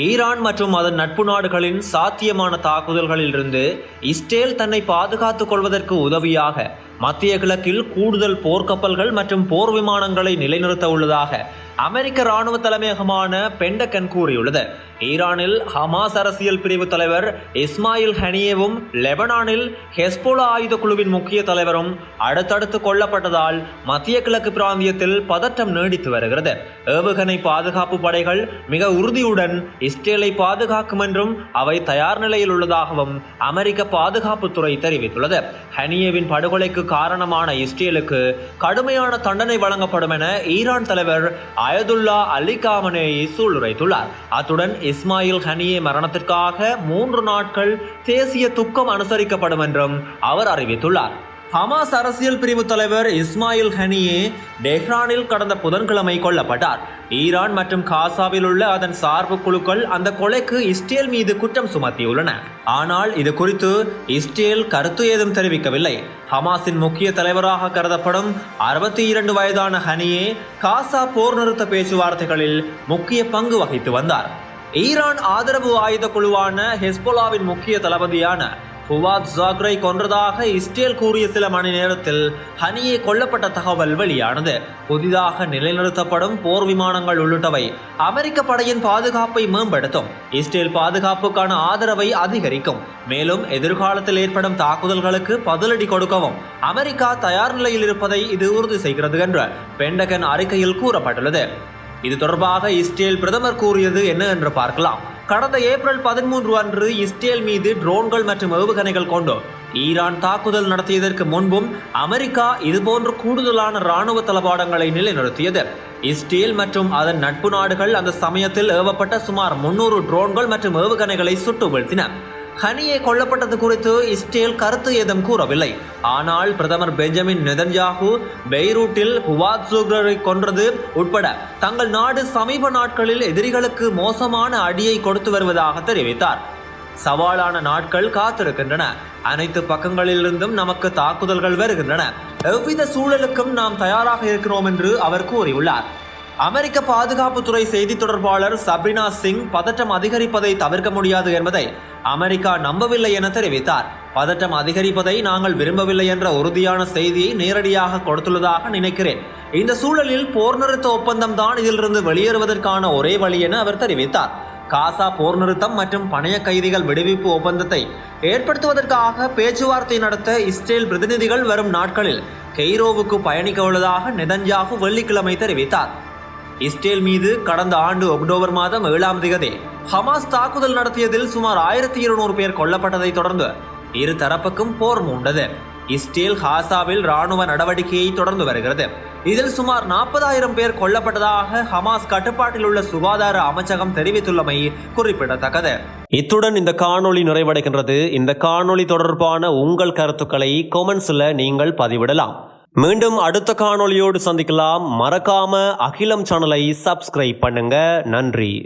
Iran மற்றும் அதன் நட்பு நாடுகளின் சாத்தியமான தாக்குதல்களிலிருந்து இஸ்ரேல் தன்னை பாதுகாத்துக் கொள்வதற்கு உதவியாக மத்திய கிழக்கில் கூடுதல் போர்க்கப்பல்கள் மற்றும் போர் விமானங்களை நிலைநிறுத்த உள்ளதாக அமெரிக்க ராணுவ தலைமையகமான பெண்டகன் கூறியுள்ளது. ஈரானில் ஹமாஸ் அரசியல் பிரிவு தலைவர் இஸ்மாயில் ஹனியேவும் லெபனானில் ஹெஸ்போலா ஆயுத குழுவின் முக்கிய தலைவரும் அடுத்தடுத்து கொல்லப்பட்டதால் மத்திய கிழக்கு பிராந்தியத்தில் பதற்றம் நீடித்து வருகிறது. ஏவுகணை பாதுகாப்பு படைகள் மிக உறுதியுடன் இஸ்ரேலை பாதுகாக்கும் என்றும் அவை தயார் நிலையில் உள்ளதாகவும் அமெரிக்க பாதுகாப்புத்துறை தெரிவித்துள்ளது. ஹனியேவின் படுகொலைக்கு காரணமான இஸ்ரேலுக்கு கடுமையான தண்டனை வழங்கப்படும் என ஈரான் தலைவர் அயதுல்லா அலி காமனேயி சூளுரைத்துள்ளார். அத்துடன் இஸ்மாயில் ஹனியே மரணத்திற்காக மூன்று நாட்கள் தேசிய துக்கம் அனுசரிக்கப்படும் என்றும் அவர் அறிவித்துள்ளார். ஹமாஸ் அரசியல் பிரிவு தலைவர் இஸ்மாயில் ஹனியே டெஹ்ரானில் கடந்த புதன்கிழமை கொல்லப்பட்டார். ஈரான் மற்றும் காசாவில் உள்ள அதன் சார்பு குழுக்கள் அந்த கொலைக்கு இஸ்ரேல் மீது குற்றம் சுமத்தியுள்ளன. ஆனால் இது குறித்து இஸ்ரேல் கருத்து ஏதும் தெரிவிக்கவில்லை. ஹமாஸின் முக்கிய தலைவராக கருதப்படும் அறுபத்தி இரண்டு வயதான ஹனியே காசா போர் நிறுத்த பேச்சுவார்த்தைகளில் முக்கிய பங்கு வகித்து வந்தார். ஈரான் ஆதரவு ஆயுத குழுவான ஹெஸ்போலாவின் முக்கிய தளபதியான ஃபுவாத் ஜாக்ரை கொன்றதாக இஸ்ரேல் கூறிய சில மணி நேரத்தில் ஹனியே கொல்லப்பட்ட தகவல் வெளியானது. புதிதாக நிலைநிறுத்தப்படும் போர் விமானங்கள் உள்ளிட்டவை அமெரிக்க படையின் பாதுகாப்பை மேம்படுத்தும். இஸ்ரேல் பாதுகாப்புக்கான ஆதரவை அதிகரிக்கும். மேலும் எதிர்காலத்தில் ஏற்படும் தாக்குதல்களுக்கு பதிலடி கொடுக்கவும் அமெரிக்கா தயார் நிலையில் இருப்பதை இது உறுதி செய்கிறது என்று பெண்டகன் அறிக்கையில் கூறப்பட்டுள்ளது. இது தொடர்பாக இஸ்ரேல் பிரதமர் கூறியது என்ன என்று பார்க்கலாம். கடந்த ஏப்ரல் பதிமூன்று அன்று இஸ்ரேல் மீது ட்ரோன்கள் மற்றும் ஏவுகணைகள் கொண்டு ஈரான் தாக்குதல் நடத்தியதற்கு முன்பும் அமெரிக்கா இதுபோன்ற கூடுதலான ராணுவ தளபாடங்களை நிலைநிறுத்தியது. இஸ்ரேல் மற்றும் அதன் நட்பு நாடுகள் அந்த சமயத்தில் ஏவப்பட்ட சுமார் முன்னூறு ட்ரோன்கள் மற்றும் ஏவுகணைகளை சுட்டு வீழ்த்தின. ஹனியே கொல்லப்பட்டது குறித்து இஸ்ரேல் கருத்து ஏதும் கூறவில்லை. ஆனால் பிரதமர் பெஞ்சமின் நெதன்யாகு பெய்ரூட்டில் புவாத் சுக்ரரை கொன்றது உட்பட தங்கள் நாடு சமீப நாட்களில் எதிரிகளுக்கு மோசமான அடியை கொடுத்து வருவதாக தெரிவித்தார். சவாலான நாட்கள் காத்திருக்கின்றன. அனைத்து பக்கங்களிலிருந்தும் நமக்கு தாக்குதல்கள் வருகின்றன. எவ்வித சூழலுக்கும் நாம் தயாராக இருக்கிறோம் என்று அவர் கூறியுள்ளார். அமெரிக்க பாதுகாப்புத்துறை செய்தி தொடர்பாளர் சப்ரினா சிங் பதட்டம் அதிகரிப்பதை தவிர்க்க முடியாது என்பதை அமெரிக்கா நம்பவில்லை என தெரிவித்தார். பதட்டம் அதிகரிப்பதை நாங்கள் விரும்பவில்லை என்ற உறுதியான செய்தியை நேரடியாக கொடுத்துள்ளதாக நினைக்கிறேன். இந்த சூழலில் போர் நிறுத்த ஒப்பந்தம் தான் இதிலிருந்து வெளியேறுவதற்கான ஒரே வழி என அவர் தெரிவித்தார். காசா போர் நிறுத்தம் மற்றும் பணைய கைதிகள் விடுவிப்பு ஒப்பந்தத்தை ஏற்படுத்துவதற்காக பேச்சுவார்த்தை நடத்த இஸ்ரேல் பிரதிநிதிகள் வரும் நாட்களில் கெய்ரோவுக்கு பயணிக்க உள்ளதாக நெதன்யாகு வெள்ளிக்கிழமை தெரிவித்தார். இஸ்ரேல் மீது கடந்த ஆண்டு அக்டோபர் மாதம் ஏழாம் திகதி ஹமாஸ் தாக்குதல் நடத்தியதில் சுமார் ஆயிரத்தி இருநூறு பேர் கொல்லப்பட்டதை தொடர்ந்து இரு தரப்புக்கும் போர் மூண்டது. இஸ்ரேல் ஹாசாவில் ராணுவ நடவடிக்கையை தொடர்ந்து வருகிறது. இதில் சுமார் நாற்பதாயிரம் பேர் கொல்லப்பட்டதாக ஹமாஸ் கட்டுப்பாட்டில் உள்ள சுகாதார அமைச்சகம் தெரிவித்துள்ளமை குறிப்பிடத்தக்கது. இத்துடன் இந்த காணொளி நிறைவடைகின்றது. இந்த காணொளி தொடர்பான உங்கள் கருத்துக்களை கொமெண்ட்ஸில் நீங்கள் பதிவிடலாம். மீண்டும் அடுத்த காணொளியோடு சந்திக்கலாம். மறக்காம அகிலம் சேனலை சப்ஸ்கிரைப் பண்ணுங்க. நன்றி.